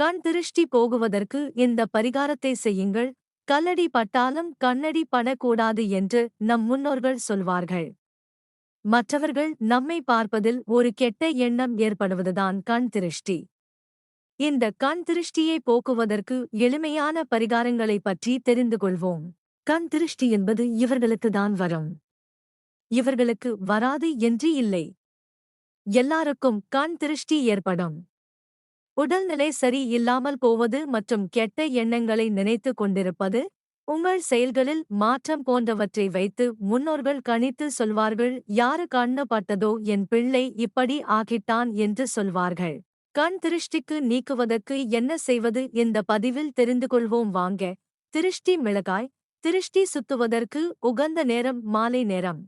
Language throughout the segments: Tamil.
கண் திருஷ்டி போகுவதற்கு இந்த பரிகாரத்தை செய்யுங்கள். கல்லடி பட்டாலும் கண்ணடி படக்கூடாது என்று நம் முன்னோர்கள் சொல்வார்கள். மற்றவர்கள் நம்மை பார்ப்பதில் ஒரு கெட்ட எண்ணம் ஏற்படுவதுதான் கண் திருஷ்டி. இந்த கண் திருஷ்டியை போக்குவதற்கு எளிமையான பரிகாரங்களைப் பற்றி தெரிந்து கொள்வோம். கண் திருஷ்டி என்பது இவர்களுக்கு தான் வரும். இவர்களுக்கு வராது என்று இல்லை. எல்லாருக்கும் கண் திருஷ்டி ஏற்படும். உடல்நிலை சரி இல்லாமல் போவது மற்றும் கெட்ட எண்ணங்களை நினைத்து கொண்டிருப்பது உங்கள் செயல்களில் மாற்றம் போன்றவற்றை வைத்து முன்னோர்கள் கணித்து சொல்வார்கள் யாரு கண்ணப்பட்டதோ என் பிள்ளை இப்படி ஆகிட்டான் என்று சொல்வார்கள். கண் திருஷ்டிக்கு நீக்குவதற்கு என்ன செய்வது இந்த பதிவில் தெரிந்து கொள்வோம் வாங்க. திருஷ்டி மிளகாய் திருஷ்டி சுத்துவதற்கு உகந்த நேரம் மாலை நேரம்.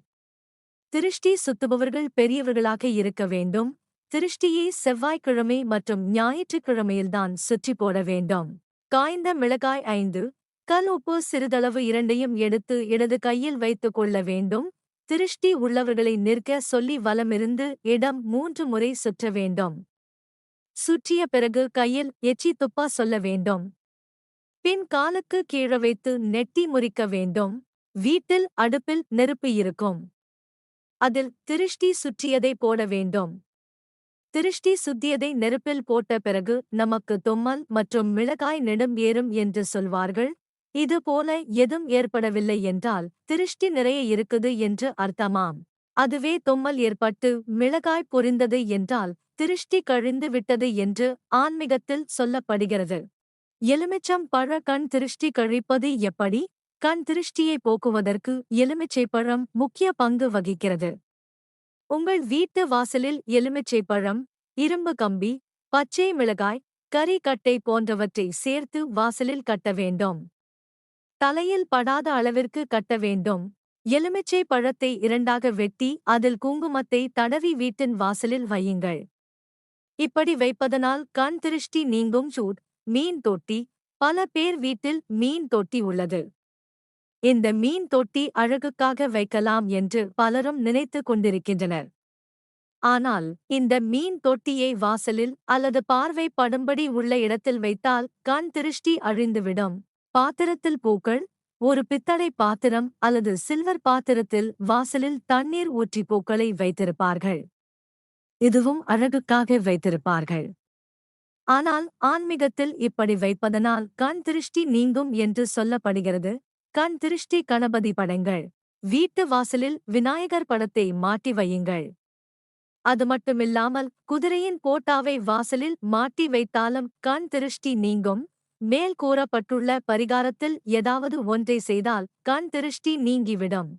திருஷ்டி சுத்துபவர்கள் பெரியவர்களாக இருக்க வேண்டும். திருஷ்டியை செவ்வாய்க்கிழமை மற்றும் ஞாயிற்றுக்கிழமையில்தான் சுற்றி போட வேண்டும். காய்ந்த மிளகாய் ஐந்து கல் உப்பு சிறிதளவு இரண்டையும் எடுத்து இடது கையில் வைத்துக் கொள்ள வேண்டும். திருஷ்டி உள்ளவர்களை நிற்க சொல்லி வலமிருந்து இடம் மூன்று முறை சுற்ற வேண்டும். சுற்றிய பிறகு கையில் எச்சி துப்பா சொல்ல வேண்டும். பின் காலுக்கு கீழ வைத்து நெட்டி முறிக்க வேண்டும். வீட்டில் அடுப்பில் நெருப்பு இருக்கும். அதில் திருஷ்டி சுற்றியதை போட வேண்டும். திருஷ்டி சுத்தியதை நெருப்பில் போட்ட பிறகு நமக்கு தும்மல் மற்றும் மிளகாய் நெடும் ஏறும் என்று சொல்வார்கள். இது போல எதும் ஏற்படவில்லை என்றால் திருஷ்டி நிறைய இருக்குது என்று அர்த்தமாம். அதுவே தும்மல் ஏற்பட்டு மிளகாய் பொரிந்தது என்றால் திருஷ்டி கழிந்து விட்டது என்று ஆன்மீகத்தில் சொல்லப்படுகிறது. எலுமிச்சம் பழ கண் திருஷ்டி கழிப்பது எப்படி? கண் திருஷ்டியை போக்குவதற்கு எலுமிச்சை பழம் முக்கிய பங்கு வகிக்கிறது. உங்கள் வீட்டு வாசலில் எலுமிச்சை பழம் இரும்பு கம்பி பச்சை மிளகாய் கறி கட்டை போன்றவற்றை சேர்த்து வாசலில் கட்ட வேண்டும். தலையில் படாத அளவிற்கு கட்ட வேண்டும். எலுமிச்சை பழத்தை இரண்டாக வெட்டி அதில் குங்குமத்தை தடவி வீட்டின் வாசலில் வையுங்கள். இப்படி வைப்பதனால் கண் திருஷ்டி நீங்கும் சூட் மீன் தொட்டி பல பேர் வீட்டில் மீன் தொட்டி உள்ளது. இந்த மீன் தொட்டி அழகுக்காக வைக்கலாம் என்று பலரும் நினைத்துக் கொண்டிருக்கின்றனர். ஆனால் இந்த மீன் தொட்டியை வாசலில் அல்லது பார்வை படும்படி உள்ள இடத்தில் வைத்தால் கண் திருஷ்டி அழிந்துவிடும். பாத்திரத்தில் பூக்கள் ஒரு பித்தளை பாத்திரம் அல்லது சில்வர் பாத்திரத்தில் வாசலில் தண்ணீர் ஊற்றி பூக்களை வைத்திருப்பார்கள். இதுவும் அழகுக்காக வைத்திருப்பார்கள். ஆனால் ஆன்மீகத்தில் இப்படி வைப்பதனால் கண் திருஷ்டி நீங்கும் என்று சொல்லப்படுகிறது. கண் திருஷ்டி கணபதி படங்கள். வீட்டு வாசலில் விநாயகர் படத்தை மாட்டி வையுங்கள். அது மட்டுமில்லாமல் குதிரையின் போட்டாவை வாசலில் மாட்டி வைத்தாலும் கண் திருஷ்டி நீங்கும். மேல் கூறப்பட்டுள்ள பரிகாரத்தில் ஏதாவது ஒன்றை செய்தால் கண் திருஷ்டி நீங்கிவிடும்.